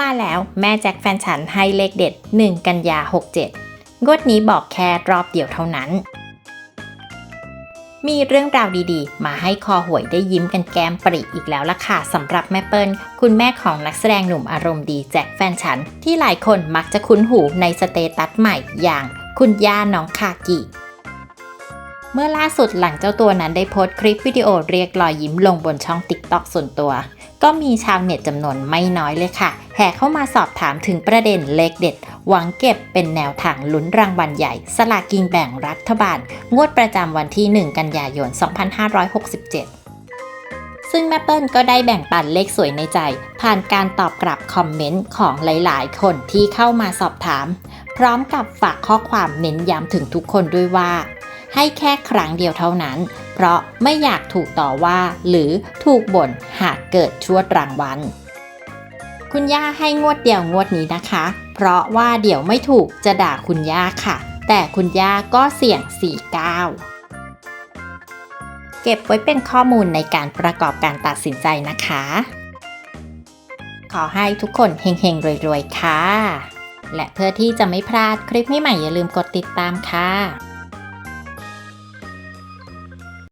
มาแล้วแม่แจ็คแฟนฉันให้เลขเด็ด 1 กันยา 67 งวดนี้บอกแค่รอบเดียวเท่านั้น มีเรื่องราวดีๆ มาให้คอหวยได้ยิ้มกันแก้มปริอีกแล้วล่ะค่ะสำหรับแม่เปิลคุณแม่ของนักแสดงหนุ่มอารมณ์ดีแจ็คแฟนฉัน ที่หลายคนมักจะคุ้นหูในสเตตัสใหม่อย่าง คุณย่าน้องคากิ เมื่อล่าสุดหลังเจ้าตัวนั้นได้โพสต์คลิปวิดีโอเรียกรอยยิ้มลงบนช่อง TikTok ส่วนตัว ก็มีชาวเน็ตจำนวนไม่น้อยเลยค่ะ แห่เข้ามาสอบถามถึงประเด็นเลขเด็ด หวังเก็บเป็นแนวทางลุ้นรางวัลใหญ่ สลากินแบ่งรัฐบาล งวดประจำวันที่ 1 กันยายน 2567ซึ่งแม่เปิ้ลก็ได้แบ่งปันเลขสวยในใจ ผ่านการตอบกลับคอมเมนต์ของหลายๆ คนที่เข้ามาสอบถาม พร้อมกับฝากข้อความเน้นย้ำถึงทุกคนด้วยว่า ให้แค่ครั้งเดียวเท่านั้น เพราะไม่อยากถูกต่อว่า หรือถูกบ่นหากเกิดชั่วดรางวัลคุณย่าให้งวดเดียวงวดนี้นะคะ เพราะว่าเดี๋ยวไม่ถูกจะด่าคุณย่าค่ะ แต่คุณย่าก็เสี่ยง 49เก็บไว้เป็นข้อมูลในการประกอบการตัดสินใจนะคะ ขอให้ทุกคนเฮงๆ รวย ๆ ค่ะ และเพื่อที่จะไม่พลาดคลิปใหม่ๆอย่าลืมกดติดตามค่ะ